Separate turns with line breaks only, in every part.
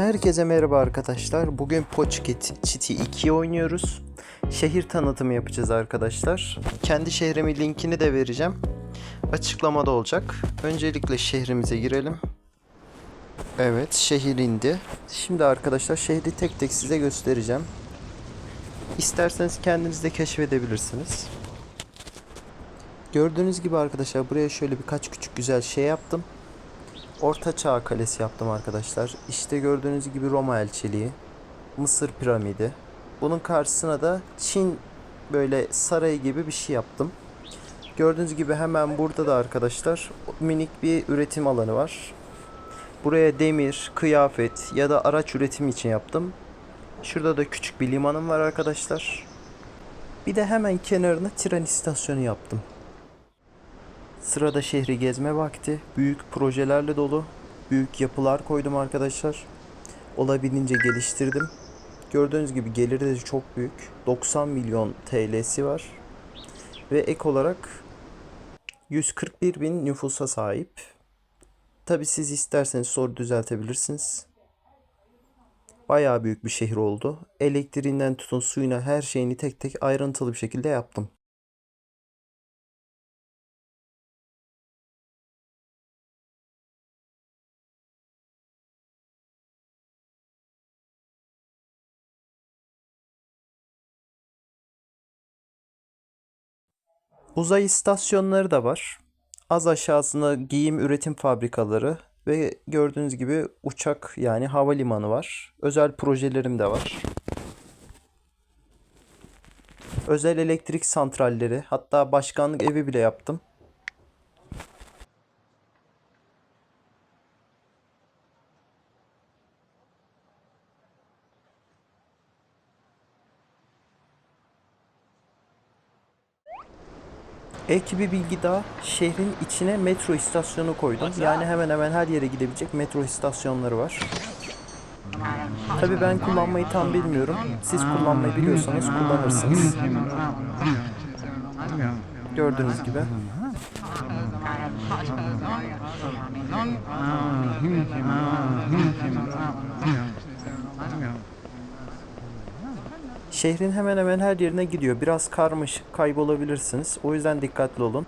Herkese merhaba arkadaşlar. Bugün Poçket City 2 oynuyoruz. Şehir tanıtımı yapacağız arkadaşlar. Kendi şehrimin linkini de vereceğim. Açıklamada olacak. Öncelikle şehrimize girelim. Evet, şehir indi. Şimdi arkadaşlar şehri tek tek size göstereceğim. İsterseniz kendiniz de keşfedebilirsiniz. Gördüğünüz gibi arkadaşlar buraya şöyle birkaç küçük güzel şey yaptım. Orta Çağ Kalesi yaptım arkadaşlar. İşte gördüğünüz gibi Roma elçiliği, Mısır piramidi. Bunun karşısına da Çin böyle sarayı gibi bir şey yaptım. Gördüğünüz gibi hemen burada da arkadaşlar minik bir üretim alanı var. Buraya demir, kıyafet ya da araç üretimi için yaptım. Şurada da küçük bir limanım var arkadaşlar. Bir de hemen kenarına tren istasyonu yaptım. Sırada şehri gezme vakti. Büyük projelerle dolu. Büyük yapılar koydum arkadaşlar. Olabildiğince geliştirdim. Gördüğünüz gibi geliri de çok büyük. 90 milyon TL'si var. Ve ek olarak 141 bin nüfusa sahip. Tabi siz isterseniz soru düzeltebilirsiniz. Bayağı büyük bir şehir oldu. Elektriğinden tutun suyuna her şeyini tek tek ayrıntılı bir şekilde yaptım. Uzay istasyonları da var. Az aşağısında giyim üretim fabrikaları ve gördüğünüz gibi uçak yani havalimanı var. Özel projelerim de var. Özel elektrik santralleri, hatta başkanlık evi bile yaptım. Ek bir bilgi daha, şehrin içine metro istasyonu koydum. Yani hemen hemen her yere gidebilecek metro istasyonları var. Tabi ben kullanmayı tam bilmiyorum. Siz kullanmayı biliyorsanız kullanırsınız. Gördüğünüz gibi. Şehrin hemen hemen her yerine gidiyor. Biraz karmaşık, kaybolabilirsiniz. O yüzden dikkatli olun.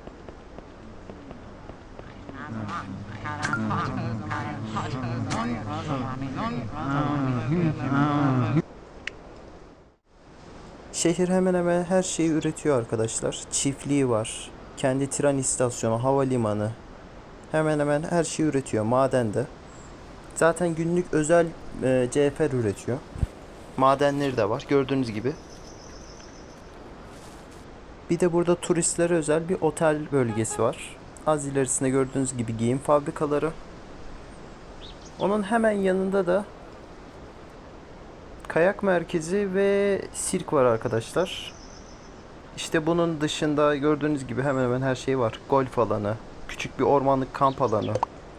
Şehir hemen hemen her şeyi üretiyor arkadaşlar. Çiftliği var. Kendi tren istasyonu, havalimanı. Hemen hemen her şeyi üretiyor. Maden de. Zaten günlük özel e, cevher üretiyor. Madenleri de var gördüğünüz gibi. Bir de burada turistlere özel bir otel bölgesi var. Az ilerisinde gördüğünüz gibi giyim fabrikaları. Onun hemen yanında da kayak merkezi ve sirk var arkadaşlar. İşte bunun dışında gördüğünüz gibi hemen hemen her şey var. Golf alanı, küçük bir ormanlık kamp alanı,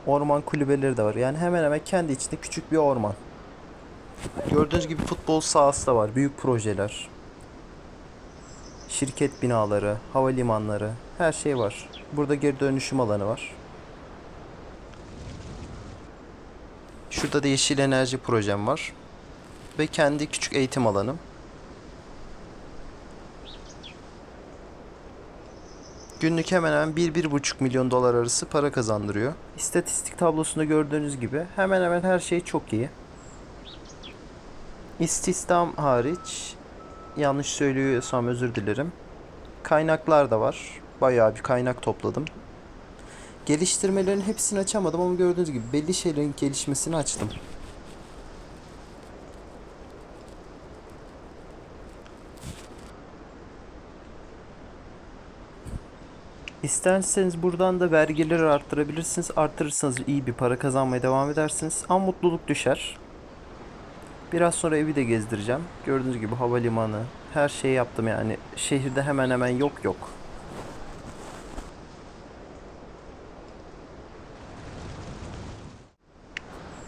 orman kulübeleri de var. Yani hemen hemen kendi içinde küçük bir orman. Gördüğünüz gibi futbol sahası da var. Büyük projeler. Şirket binaları, havalimanları, her şey var. Burada geri dönüşüm alanı var. Şurada da yeşil enerji projem var. Ve kendi küçük eğitim alanım. Günlük hemen hemen 1-1,5 milyon dolar arası para kazandırıyor. İstatistik tablosunda gördüğünüz gibi hemen hemen her şey çok iyi. İstihdam hariç yanlış söylüyorsam özür dilerim. Kaynaklar da var. Bayağı bir kaynak topladım. Geliştirmelerin hepsini açamadım ama gördüğünüz gibi belli şeylerin gelişmesini açtım. İsterseniz buradan da vergileri arttırabilirsiniz. Arttırırsanız iyi bir para kazanmaya devam edersiniz. Ama mutluluk düşer. Biraz sonra evi de gezdireceğim. Gördüğünüz gibi havalimanı, her şeyi yaptım yani. Şehirde hemen hemen yok yok.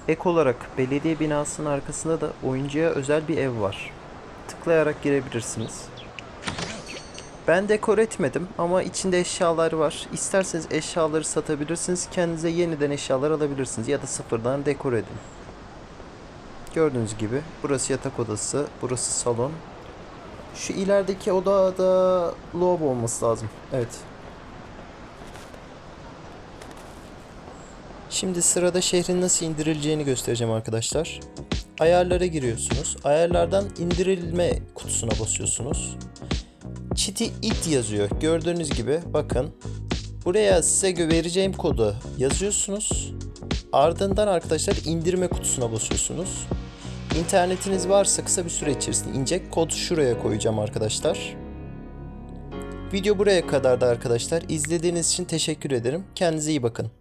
Ek olarak belediye binasının arkasında da oyuncuya özel bir ev var. Tıklayarak girebilirsiniz. Ben dekor etmedim ama içinde eşyalar var. İsterseniz eşyaları satabilirsiniz. Kendinize yeniden eşyalar alabilirsiniz ya da sıfırdan dekor edin. Gördüğünüz gibi burası yatak odası, burası salon. Şu ilerideki oda da lavabo olması lazım. Evet. Şimdi sırada şehrin nasıl indirileceğini göstereceğim arkadaşlar. Ayarlara giriyorsunuz. Ayarlardan indirilme kutusuna basıyorsunuz. Çiti it yazıyor. Gördüğünüz gibi bakın. Buraya size vereceğim kodu yazıyorsunuz. Ardından arkadaşlar indirme kutusuna basıyorsunuz. İnternetiniz varsa kısa bir süre içerisinde inecek. Kod şuraya koyacağım arkadaşlar. Video buraya kadardı arkadaşlar. İzlediğiniz için teşekkür ederim. Kendinize iyi bakın.